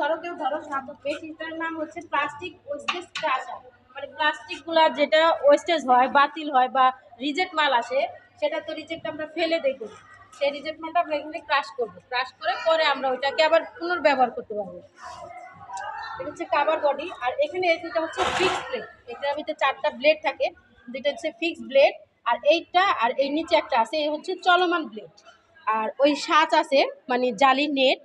ধরো কেউ ধরো সাত নাম হচ্ছে প্লাস্টিক ওয়েস্টেজ ক্রাশার মানে প্লাস্টিকগুলা যেটা ওয়েস্টেজ হয়, বাতিল হয় বা রিজেক্ট মাল আসে, সেটা তো রিজেক্ট আমরা ফেলে করি সেই রিজেক্ট মালটা আমরা এখানে ক্রাশ করব। ক্রাশ করে পরে আমরা ওইটাকে আবার পুনর্ব্যবহার করতে পারব। এটা হচ্ছে কাভার বডি আর এখানে এই দুটো হচ্ছে ফিক্স ব্লেড এটার ভিতরে চারটা ব্লেড থাকে দুটো হচ্ছে ফিক্স ব্লেড আর এইটা আর এই নিচে একটা আছে, এই হচ্ছে চলমান ব্লেড আর ওই সাঁচ আছে মানে জালি নেট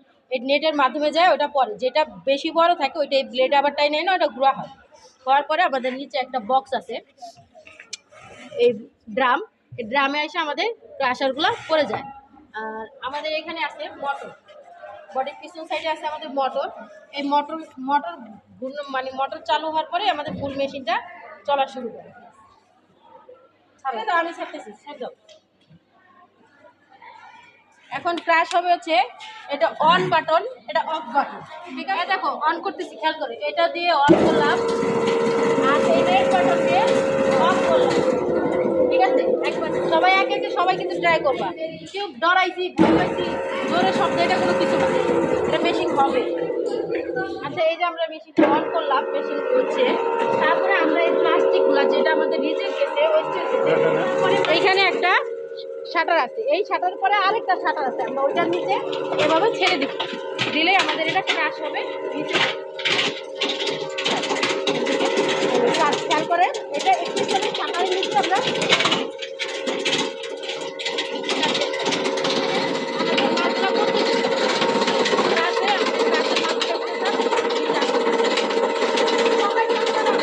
নেটের মাধ্যমে যায়, ওটা পরে। যেটা বেশি বড় থাকে, ওইটা এই ব্লেড আবারটাই নেয় না, ওটা গুঁড়া হয়। হওয়ার পরে আমাদের নিচে একটা বক্স আছে। এই ড্রাম এই ড্রামে এসে আমাদের ক্রাশারগুলো পড়ে যায়। আর আমাদের এখানে আছে মটর বডির পিছন সাইডে আছে আমাদের মটর এই মটর মটর মানে মোটর চালু হওয়ার পরে আমাদের ফুল মেশিনটা চলা শুরু করে। আমি ছাড়তেছি। এখন ক্রাশ হবে হচ্ছে এটা অন বাটন এটা অফ বাটন ঠিক আছে? দেখো অন করতেছি, খেয়াল করে। এটা দিয়ে অন করলাম, আর এই রেড বাটন দিয়ে অফ করলাম। ঠিক আছে? একবার সবাই একে একে, সবাই কিন্তু ট্রাই করবা। কেউ ডরাইছি ভয় পাইছি জোরে শব্দ, এটা কোনো কিছু না। এটা মেশিন হবে। আচ্ছা এই যে আমরা মেশিন অন করলাম মেশিন হচ্ছে, তারপরে আমরা এই প্লাস্টিকগুলো যেটা আমাদের রিজেক্ট শাটার আছে। এই শাটার পরে আরেকটা শাটার আছে, আমরা ওইটার নিচে এভাবে ছেড়ে দিব দিলেই আমাদের এটা ক্রাশ হবে, নিচে খেয়াল খেয়াল করে এটা একটু করে শাটারের নিচে আমরা আমাদের মাছটা করতেছি ক্রাশে আমাদের ক্রাশের মাছটা করতাম সবাই করতে না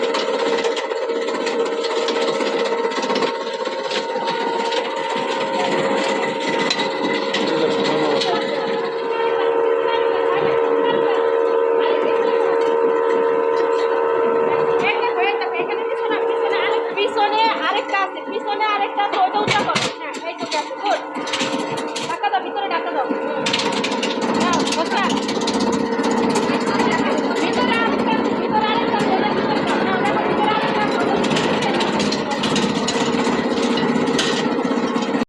পিছনে আরেকটা আছে পিছনে